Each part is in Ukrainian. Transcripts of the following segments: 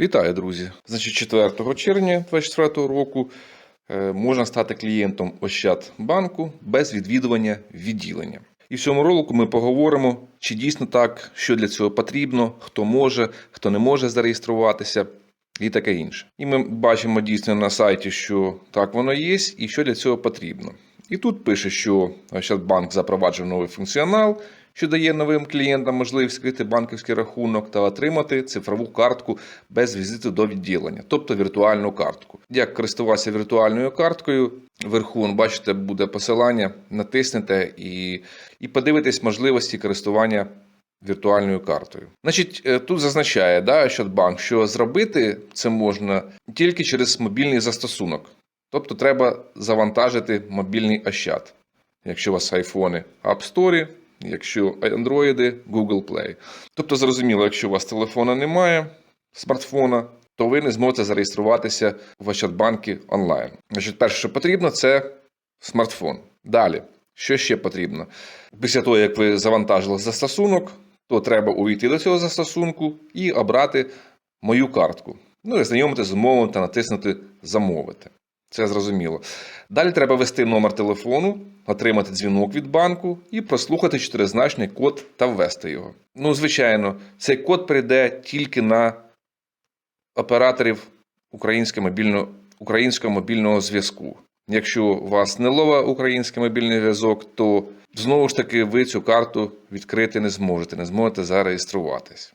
Вітаю, друзі! Значить, 4 червня 2024 року е, можна стати клієнтом Ощадбанку без відвідування відділення. І в цьому ролику ми поговоримо, чи дійсно так, що для цього потрібно, хто може, хто не може зареєструватися і таке інше. І ми бачимо дійсно на сайті, що так воно є, і що для цього потрібно. І тут пише, що Ощадбанк запроваджив новий функціонал, що дає новим клієнтам можливість відкрити банківський рахунок та отримати цифрову картку без візиту до відділення, тобто віртуальну картку. Як користуватися віртуальною карткою? Вверху, бачите, буде посилання, натиснете і, і подивитесь можливості користування віртуальною картою. Значить, е, тут зазначає да, Ощадбанк, що зробити це можна тільки через мобільний застосунок. Тобто треба завантажити мобільний Ощад. Якщо у вас айфони App Store, якщо андроїди Google Play. Тобто, зрозуміло, якщо у вас телефона немає, смартфона, то ви не зможете зареєструватися в Ощадбанкі онлайн. Значить, перше, що потрібно, це смартфон. Далі, що ще потрібно? Після того, як ви завантажили застосунок, то треба увійти до цього застосунку і обрати мою картку. Ну і знайомити з умовами та натиснути Замовити. Це зрозуміло. Далі треба ввести номер телефону, отримати дзвінок від банку і прослухати чотиризначний код та ввести його. Ну, звичайно, цей код прийде тільки на операторів українського мобільного, українського мобільного зв'язку. Якщо у вас не лова український мобільний зв'язок, то знову ж таки ви цю карту відкрити не зможете, не зможете зареєструватись.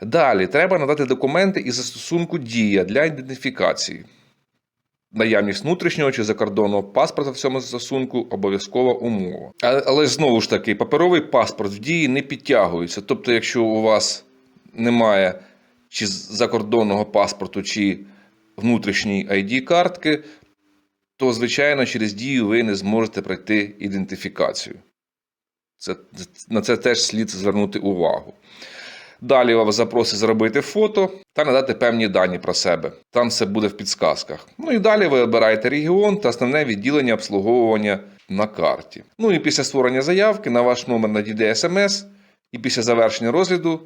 Далі треба надати документи із застосунку Дія для ідентифікації. Наявність внутрішнього чи закордонного паспорта в цьому застосунку обов'язкова умова. Але знову ж таки, паперовий паспорт в дії не підтягується. Тобто, якщо у вас немає чи закордонного паспорту, чи внутрішньої ID-картки, то, звичайно, через дію ви не зможете пройти ідентифікацію. Це, на це теж слід звернути увагу. Далі вас запросить зробити фото та надати певні дані про себе. Там все буде в підсказках. Ну і далі ви обираєте регіон та основне відділення обслуговування на карті. Ну і після створення заявки на ваш номер надійде смс, і після завершення розгляду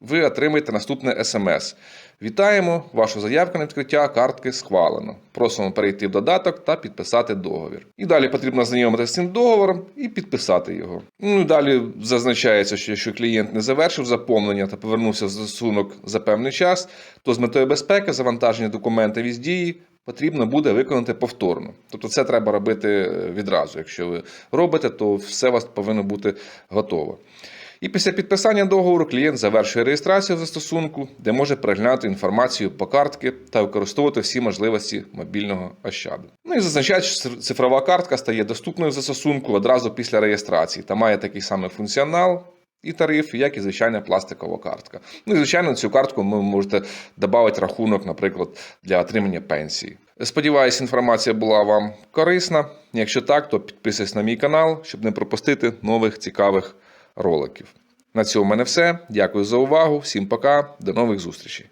ви отримаєте наступне смс. Вітаємо! Вашу заявку на відкриття картки схвалено. Просимо перейти в додаток та підписати договір. І далі потрібно знайомитися з цим договором і підписати його. Ну і далі зазначається, що якщо клієнт не завершив заповнення та повернувся в застосунок за певний час, то з метою безпеки завантаження документів із дії потрібно буде виконати повторно. Тобто це треба робити е, відразу. Якщо ви робите, то все у вас повинно бути готово. І після підписання договору клієнт завершує реєстрацію застосунку, де може переглянути інформацію по картки та використовувати всі можливості мобільного ощаду. Ну і зазначають, що цифрова картка стає доступною застосунку одразу після реєстрації та має такий самий функціонал. І тариф, як і звичайна пластикова картка. Ну і звичайно, цю картку ви можете додати рахунок, наприклад, для отримання пенсії. Сподіваюсь, інформація була вам корисна. Якщо так, то підписуйтесь на мій канал, щоб не пропустити нових цікавих роликів. На цьому в мене все. Дякую за увагу. Всім пока, до нових зустрічей.